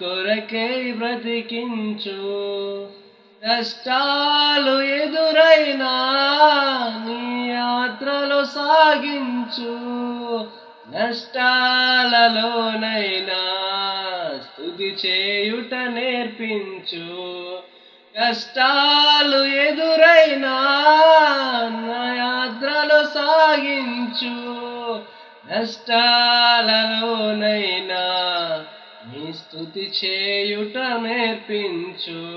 కొరకే బ్రతికించు. కష్టాలు ఎదురైనా నీ యాత్రలో సాగించు. నష్టాలలోనైనా స్థుతి చేయుట నేర్పించు. కష్టాలు ఎదురైనా నా యాత్రలో సాగించు. నష్టాలలోనైనా స్థుతి చేయుట నేర్పించు.